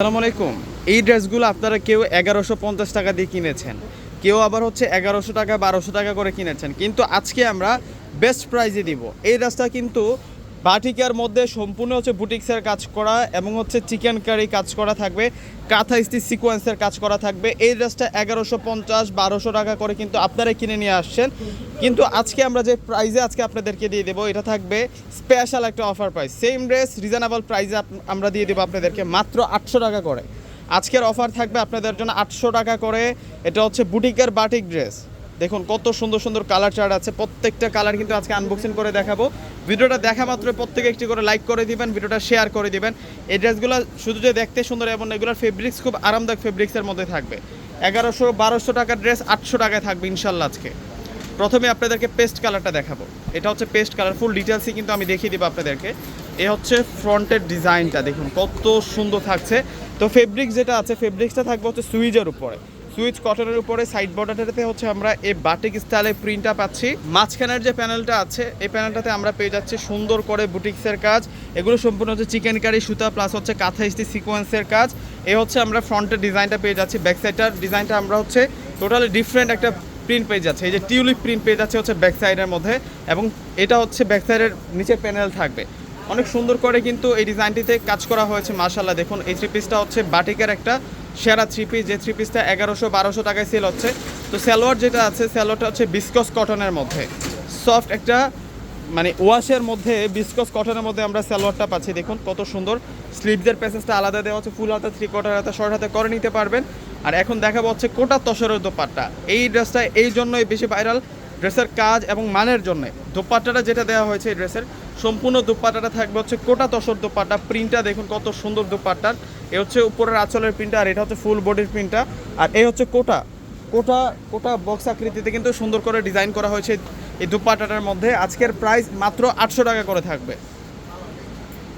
আসসালামু আলাইকুম। এই ড্রেসগুলো আপনারা কেউ এগারোশো পঞ্চাশ টাকা দিয়ে কিনেছেন। কেউ আবার হচ্ছে এগারোশো টাকা, বারোশো টাকা করে কিনেছেন। কিন্তু আজকে আমরা বেস্ট প্রাইজে দিব। এই ড্রেসটা কিন্তু বাটিকার মধ্যে সম্পূর্ণ হচ্ছে বুটিক্সের কাজ করা এবং হচ্ছে চিকেন কারি কাজ করা থাকবে, কাঁথা স্টি সিকোয়েন্সের কাজ করা থাকবে। এই ড্রেসটা এগারোশো পঞ্চাশ, বারোশো টাকা করে কিন্তু আপনারা কিনে নিয়ে আসছেন। কিন্তু আজকে আমরা যে প্রাইজে আজকে আপনাদেরকে দিয়ে দেবো, এটা থাকবে স্পেশাল একটা offer price same dress reasonable প্রাইসে আমরা দিয়ে দেবো আপনাদেরকে মাত্র আটশো টাকা করে। আজকের অফার থাকবে আপনাদের জন্য আটশো টাকা করে। এটা হচ্ছে বুটিকের বাটিক ড্রেস দেখুন, কত সুন্দর সুন্দর কালার চার্ট আছে। প্রত্যেকটা কালার কিন্তু আজকে আনবক্সিং করে দেখাবো। ভিডিওটা দেখা মাত্র, প্রত্যেকে একটি করে লাইক করে দিবেন, ভিডিওটা শেয়ার করে দিবেন। এই ড্রেসগুলো শুধু যে দেখতে সুন্দর এবং এগুলোর ফেব্রিক্স খুব আরামদায়ক ফেব্রিক্সের মধ্যে থাকবে। এগারোশো, বারোশো টাকার ড্রেস আটশো টাকায় থাকবে ইনশাল্লাহ আজকে। প্রথমে আপনাদেরকে পেস্ট কালারটা দেখাবো। এটা হচ্ছে পেস্ট কালার ফুল ডিটেলসই কিন্তু আমি দেখিয়ে দিব আপনাদেরকে। এ হচ্ছে ফ্রন্টের ডিজাইনটা দেখুন, কত সুন্দর থাকছে। তো ফেব্রিক্স যেটা আছে ফেব্রিক্সটা থাকবে হচ্ছে সুইজের উপরে। সুইচ কটনের উপরে সাইড বর্ডারটাতে হচ্ছে আমরা এই বাটিক স্টাইলে প্রিন্টটা পাচ্ছি। মাঝখানের যে প্যানেলটা আছে, এই প্যানেলটাতে আমরা পেয়ে যাচ্ছি সুন্দর করে বুটিক্সের কাজ। এগুলো সম্পূর্ণ হচ্ছে চিকেন কারি সুতা প্লাস হচ্ছে কাঁথা ইস্তি সিকোয়েন্সের কাজ। এ হচ্ছে আমরা ফ্রন্টের ডিজাইনটা পেয়ে যাচ্ছি ব্যাক সাইডটার ডিজাইনটা আমরা হচ্ছে টোটালি ডিফারেন্ট একটা প্রিন্ট পেয়ে যাচ্ছে। এই যে টিউলিপ প্রিন্ট পেয়ে যাচ্ছে হচ্ছে ব্যাক সাইডের মধ্যে এবং এটা হচ্ছে ব্যাক সাইডের নিচে প্যানেল থাকবে। অনেক সুন্দর করে কিন্তু এই ডিজাইনটিতে কাজ করা হয়েছে মার্শাল্লাহ দেখুন, এই থ্রি পিসটা হচ্ছে বাটিকের একটা সেরা থ্রি পিস যে থ্রি পিসটা এগারোশো বারোশো টাকায় সেল হচ্ছে। তো স্যালোয়ার যেটা আছে স্যালোয়ারটা হচ্ছে বিসকস কটনের মধ্যে। সফট একটা মানে ওয়াশের মধ্যে বিসকস কটনের মধ্যে আমরা সালোয়ারটা পাচ্ছি। দেখুন, কত সুন্দর। স্লিভদের প্যাসেজটা আলাদা দেওয়া হচ্ছে ফুল হাতা থ্রি কোয়ার্টার হাতা শর্ট হাতে করে নিতে পারবেন। আর এখন দেখাবো হচ্ছে কোটা তসরের দোপাট্টা। এই ড্রেসটা এই জন্যই বেশি ভাইরাল ড্রেসের কাজ এবং মানের জন্য। দোপাট্টাটা যেটা দেওয়া হয়েছে এই ড্রেসের সম্পূর্ণ দোপাট্টাটা থাকবে হচ্ছে কোটা তসর দোপাট্টা। প্রিন্টটা দেখুন কত সুন্দর দোপাট্টার। এ হচ্ছে উপরের আঁচলের প্রিন্টটা আর এটা হচ্ছে ফুল বডির প্রিন্টটা আর এই হচ্ছে কোটা। কোটা কোটা বক্স আকৃতিতে কিন্তু সুন্দর করে ডিজাইন করা হয়েছে এই দুপাটাটার মধ্যে। আজকের প্রাইস মাত্র আটশো টাকা করে থাকবে।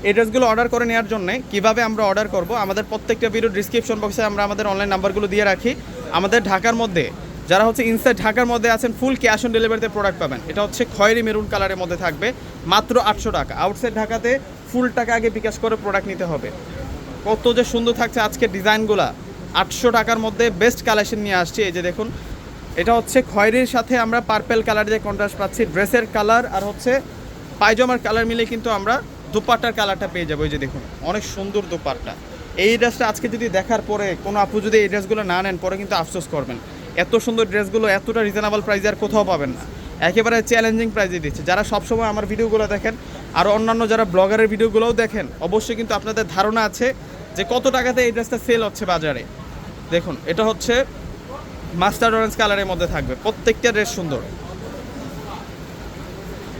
এই ড্রেসগুলো অর্ডার করে নেওয়ার জন্য কীভাবে আমরা অর্ডার করব, আমাদের প্রত্যেকটা ভিডিও ডিসক্রিপশন বক্সে আমরা আমাদের অনলাইন নাম্বারগুলো দিয়ে রাখি। আমাদের ঢাকার মধ্যে যারা হচ্ছে ইনসাইড ঢাকার মধ্যে আছেন ফুল ক্যাশ অন ডেলিভারিতে প্রোডাক্ট পাবেন। এটা হচ্ছে খয়েরি মেরুন কালারের মধ্যে থাকবে, মাত্র আটশো টাকা। আউটসাইড ঢাকাতে ফুল টাকা আগে বিকাশ করে প্রোডাক্ট নিতে হবে। কত যে সুন্দর থাকছে আজকের ডিজাইনগুলা। আটশো টাকার মধ্যে বেস্ট কালেকশন নিয়ে আসছি। এই যে দেখুন, এটা হচ্ছে খয়েরির সাথে আমরা পার্পেল কালার যে কন্ট্রাস্ট পাচ্ছি। ড্রেসের কালার আর হচ্ছে পায়জামার কালার মিলে কিন্তু আমরা দুপাট্টার কালারটা পেয়ে যাব। এই যে দেখুন, অনেক সুন্দর দুপাট্টা। এই ড্রেসটা আজকে যদি দেখার পরে কোনো আপু যদি এই ড্রেসগুলো না নেন, পরে কিন্তু আফসোস করবেন। এত সুন্দর ড্রেসগুলো, এতটা রিজনেবল প্রাইসে আর কোথাও পাবেন না। একেবারে চ্যালেঞ্জিং প্রাইজে দিচ্ছে। যারা সবসময় আমার ভিডিওগুলো দেখেন, আর অন্যান্য যারা ব্লগারের ভিডিওগুলোও দেখেন, অবশ্যই কিন্তু আপনাদের ধারণা আছে যে কত টাকাতে এই ড্রেসটা সেল হচ্ছে বাজারে। দেখুন, এটা হচ্ছে মাস্টার অরেঞ্জ কালারের মধ্যে থাকবে। প্রত্যেকটা ড্রেস সুন্দর।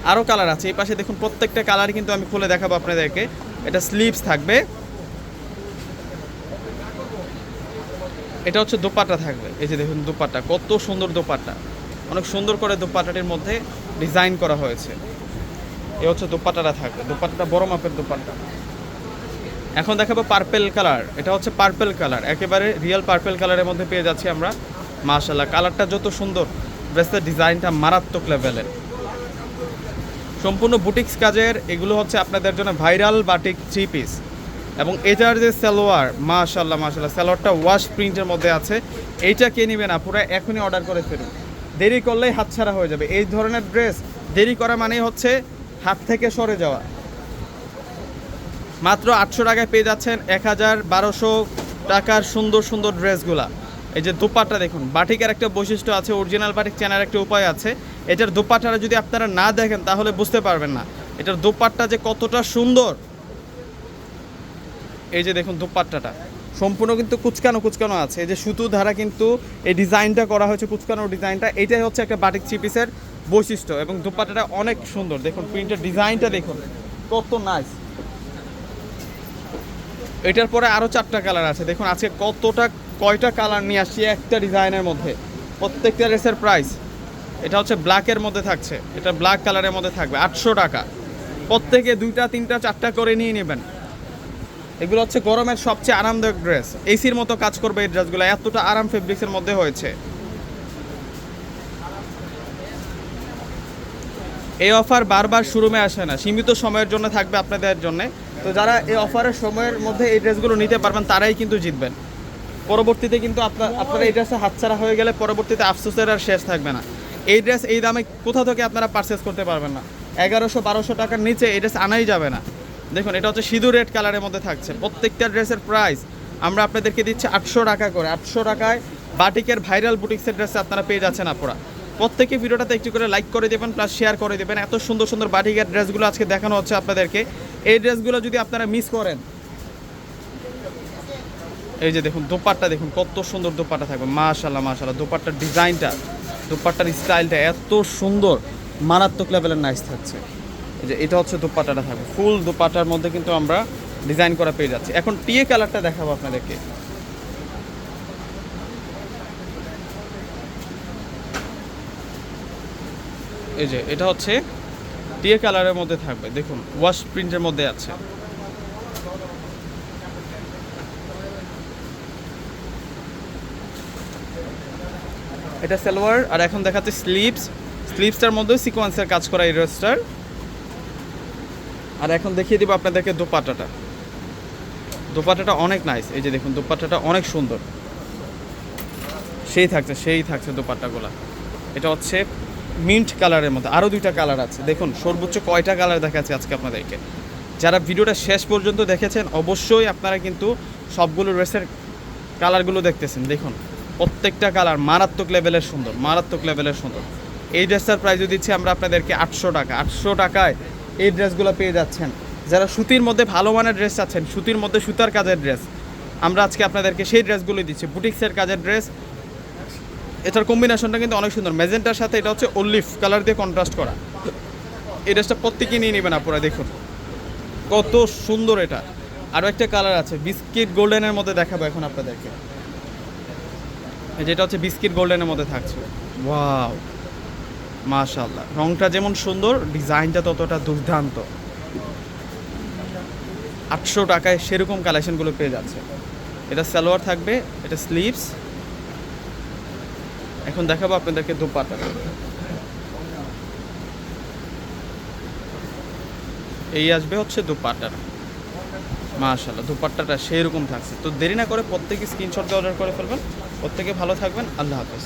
আরও কালার আছে। এই পাশে দেখুন, প্রত্যেকটা কালার কিন্তু আমি খুলে দেখাবো আপনাদেরকে। এটা স্লিভস থাকবে। এটা হচ্ছে দোপাট্টা থাকবে। এই যে দেখুন দোপাট্টা, কত সুন্দর দোপাট্টা। অনেক সুন্দর করে দোপাট্টাটির মধ্যে ডিজাইন করা হয়েছে। এ হচ্ছে দোপাট্টাটা থাকবে, দোপাট্টাটা বড় মাপের দোপাট্টা। এখন দেখাবো পার্পেল কালার এটা হচ্ছে পার্পেল কালার একেবারে রিয়েল পার্পেল কালারের মধ্যে পেয়ে যাচ্ছি আমরা মাশাল্লাহ কালারটা যত সুন্দর ড্রেসের ডিজাইনটা মারাত্মক লেভেলের সম্পূর্ণ বুটিক্স কাজের, এগুলো হচ্ছে আপনাদের জন্য ভাইরাল বাটিক থ্রি পিস এবং এটার যে সালোয়ার মাশাল্লাহ মাশাল্লাহ সালোয়ারটা ওয়াশ প্রিন্টের মধ্যে আছে। এইটা কে নেবে না? পুরো এখনই অর্ডার করে ফেলুন। দেরি করলেই হাতছাড়া হয়ে যাবে। এই ধরনের ড্রেস দেরি করা মানেই হচ্ছে হাত থেকে সরে যাওয়া। মাত্র আটশো টাকায় পেয়ে যাচ্ছেন এক হাজার বারোশো টাকার সুন্দর সুন্দর ড্রেসগুলা এই যে দুপাট্টা দেখুন, বাটিকের একটা বৈশিষ্ট্য আছে অরিজিনাল বাটিক চেনার একটা উপায় আছে। এটার দুপাট্টাটা যদি আপনারা না দেখেন, তাহলে বুঝতে পারবেন না। এটার দুপাট্টা যে কতটা সুন্দর এই যে দেখুন দুপাট্টাটা, সম্পূর্ণ কিন্তু কুচকানো কুচকানো আছে। এই যে সুতো ধারা কিন্তু এই ডিজাইনটা করা হয়েছে, কুচকানো ডিজাইনটা। এটাই হচ্ছে একটা বাটিক থ্রি পিসের বৈশিষ্ট্য এবং দুপাট্টাটা অনেক সুন্দর। দেখুন প্রিন্টের ডিজাইনটা দেখুন, কত নাইস এটার পরে আরও চারটা কালার আছে। দেখুন, আজকে কতটা, কয়টা কালার নিয়ে আসছি একটা ডিজাইনের মধ্যে। প্রত্যেকটা ড্রেসের প্রাইস এটা হচ্ছে ব্ল্যাকের মধ্যে থাকছে। এটা ব্ল্যাক কালারের মধ্যে থাকবে। আটশো টাকা। প্রত্যেকে দুইটা, তিনটা, চারটা করে নিয়ে নেবেন। এগুলো হচ্ছে গরমের সবচেয়ে আরামদায়ক ড্রেস এসির মতো কাজ করবে এই ড্রেসগুলো এতটা আরাম ফেব্রিক্সের মধ্যে হয়েছে। এই অফার বারবার শোরুমে আসে না। সীমিত সময়ের জন্য থাকবে আপনাদের জন্য। তো যারা এই অফারের সময়ের মধ্যে এই ড্রেসগুলো নিতে পারবেন, তারাই কিন্তু জিতবেন। পরবর্তীতে কিন্তু আপনার আপনারা এই ড্রেসে হাতছাড়া হয়ে গেলে পরবর্তীতে আফসোসের আর শেষ থাকবে না। এই ড্রেস এই দামে কোথা থেকে আপনারা পারচেস করতে পারবেন না? এগারোশো বারোশো টাকার নিচে এই ড্রেস আনাই যাবে না। দেখুন, এটা হচ্ছে সিঁদুর রেড কালারের মধ্যে থাকছে। প্রত্যেকটা ড্রেসের প্রাইস আমরা আপনাদেরকে দিচ্ছি আটশো টাকা করে। আটশো টাকায় বাটিকের ভাইরাল বুটিক্সের ড্রেস আপনারা পেয়ে যাচ্ছেন আপনারা প্রত্যেকে ভিডিওটাতে একটু করে লাইক করে দেবেন প্লাস শেয়ার করে দেবেন। এত সুন্দর সুন্দর বাটিকের ড্রেসগুলো আজকে দেখানো হচ্ছে আপনাদেরকে। এই ড্রেসগুলো যদি আপনারা মিস করেন, এই যে দেখুন, দোপাট্টা দেখুন, কত সুন্দর দোপাট্টা থাকবে। মাশাল্লাহ মাশাল্লাহ দোপাট্টার ডিজাইনটা, দোপাট্টার স্টাইলটা এত সুন্দর। মারাত্মক লেভেলের নাইস থাকছে। যে এটা হচ্ছে দোপাট্টাটা থাকবে। ফুল দোপাট্টার মধ্যে কিন্তু আমরা ডিজাইন করা পেয়ে যাচ্ছি। এখন টিএ কালারটা দেখাবো আপনাদেরকে। এই যে এটা হচ্ছে টিএ কালারের মধ্যে থাকবে। দেখুন ওয়াশ প্রিন্টের মধ্যে আছে। এটা সালোয়ার, আর এখন দেখাচ্ছে স্লিপস স্লিপসটার মধ্যে সিকোয়েন্সের কাজ করা এই ড্রেসটার আর এখন দেখিয়ে দিব আপনাদেরকে দোপাট্টাটা দোপাট্টাটা অনেক নাইস এই যে দেখুন দোপাট্টাটা অনেক সুন্দর। সেই থাকছে সেই থাকছে দোপাট্টাগুলা এটা হচ্ছে মিন্ট কালারের মধ্যে। আরও দুইটা কালার আছে। দেখুন, সর্বোচ্চ কয়টা কালার দেখাচ্ছে আজকে আপনাদেরকে। যারা ভিডিওটা শেষ পর্যন্ত দেখেছেন, অবশ্যই আপনারা কিন্তু সবগুলো ড্রেসের কালারগুলো দেখতেছেন। দেখুন, প্রত্যেকটা কালার মারাত্মক লেভেলের সুন্দর, মারাত্মক লেভেলের সুন্দর। এই ড্রেসটার প্রাইসও দিচ্ছি আমরা আপনাদেরকে আটশো টাকা। আটশো টাকায় এই ড্রেসগুলো পেয়ে যাচ্ছেন। যারা সুতির মধ্যে ভালো মানের ড্রেস চাচ্ছেন, সুতির মধ্যে সুতার কাজের ড্রেস, আমরা আজকে আপনাদেরকে সেই ড্রেসগুলো দিচ্ছি। বুটিক্সের কাজের ড্রেস। এটার কম্বিনেশনটা কিন্তু অনেক সুন্দর। মেজেন্টার সাথে এটা হচ্ছে অলিভ কালার দিয়ে কন্ট্রাস্ট করা। এই ড্রেসটা প্রত্যেকে নিয়ে নেবেন আপনারা, দেখুন। কত সুন্দর এটা। আরও একটা কালার আছে, বিস্কিট গোল্ডেনের মধ্যে দেখাবো এখন আপনাদেরকে। যেটা হচ্ছে বিস্কিট গোল্ডেনের মধ্যে থাকছে। ওয়াও মাশাল্লাহ রংটা যেমন সুন্দর, ডিজাইনটা ততটা দুর্দান্ত। আটশো টাকায় সেরকম কালেকশনগুলো পেয়ে যাচ্ছে। এটা সালোয়ার থাকবে, এটা স্লিভস। এখন দেখাবো আপনাদেরকে দোপাট্টা। এই আসবে হচ্ছে দোপাট্টাটা মাশাল্লাহ দোপাট্টাটা সেই রকম থাকছে। তো দেরি না করে প্রত্যেকে স্ক্রিনশট দিয়ে অর্ডার করে ফেলবেন। প্রত্যেকে ভালো থাকবেন। আল্লাহ হাফেজ।